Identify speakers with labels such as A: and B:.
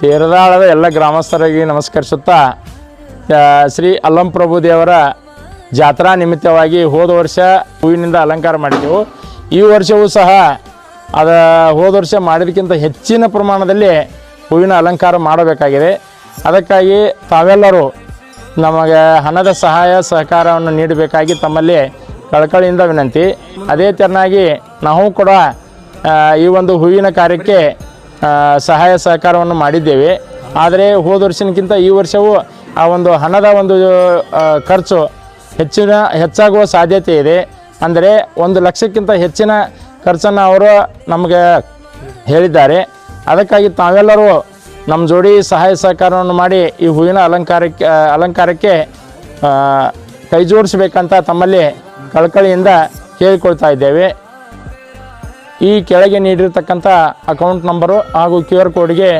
A: ತೇರದಾಳದ ಎಲ್ಲ ಗ್ರಾಮಸ್ಥರಿಗೆ ನಮಸ್ಕರಿಸುತ್ತಾ ಶ್ರೀ ಅಲ್ಲಂಪ್ರಭು ದೇವರ ಜಾತ್ರಾ ನಿಮಿತ್ತವಾಗಿ ಹೋದ ವರ್ಷ ಹೂವಿನಿಂದ ಅಲಂಕಾರ ಮಾಡಿದ್ದೆವು. ಈ ವರ್ಷವೂ ಸಹ ಅದ ಹೋದ ವರ್ಷ ಮಾಡಿದಕ್ಕಿಂತ ಹೆಚ್ಚಿನ ಪ್ರಮಾಣದಲ್ಲಿ ಹೂವಿನ ಅಲಂಕಾರ ಮಾಡಬೇಕಾಗಿದೆ. ಅದಕ್ಕಾಗಿ ತಾವೆಲ್ಲರೂ ನಮಗೆ ಹಣದ ಸಹಾಯ, ಸಹಕಾರವನ್ನು ನೀಡಬೇಕಾಗಿ ತಮ್ಮಲ್ಲಿ ಕಳಕಳಿಯಿಂದ ವಿನಂತಿ. ಅದೇ ತೆರನಾಗಿ ನಾವು ಕೂಡ ಈ ಒಂದು ಹೂವಿನ ಕಾರ್ಯಕ್ಕೆ ಸಹಾಯ ಸಹಕಾರವನ್ನು ಮಾಡಿದ್ದೇವೆ. ಆದರೆ ಹೋದ ವರ್ಷಕ್ಕಿಂತ ಈ ವರ್ಷವೂ ಆ ಒಂದು ಹಣದ ಒಂದು ಖರ್ಚು ಹೆಚ್ಚಿನ ಹೆಚ್ಚಾಗುವ ಸಾಧ್ಯತೆ ಇದೆ. ಅಂದರೆ ಒಂದು ಲಕ್ಷಕ್ಕಿಂತ ಹೆಚ್ಚಿನ ಖರ್ಚನ್ನು ಅವರು ನಮಗೆ ಹೇಳಿದ್ದಾರೆ. ಅದಕ್ಕಾಗಿ ತಾವೆಲ್ಲರೂ ನಮ್ಮ ಜೋಡಿ ಸಹಾಯ ಸಹಕಾರವನ್ನು ಮಾಡಿ ಈ ಹೂವಿನ ಅಲಂಕಾರಕ್ಕೆ ಅಲಂಕಾರಕ್ಕೆ ಆ, ಕೈ ಜೋಡಿಸ್ಬೇಕಂತ ತಮ್ಮಲ್ಲಿ ಕಳಕಳಿಯಿಂದ ಕೇಳಿಕೊಳ್ತಾ ಇದ್ದೇವೆ. ಈ ಕೆಳಗೆ ನೀಡಿರ್ತಕ್ಕಂಥ ಅಕೌಂಟ್ ನಂಬರು ಹಾಗೂ ಕ್ಯೂ ಆರ್ ಕೋಡ್ಗೆ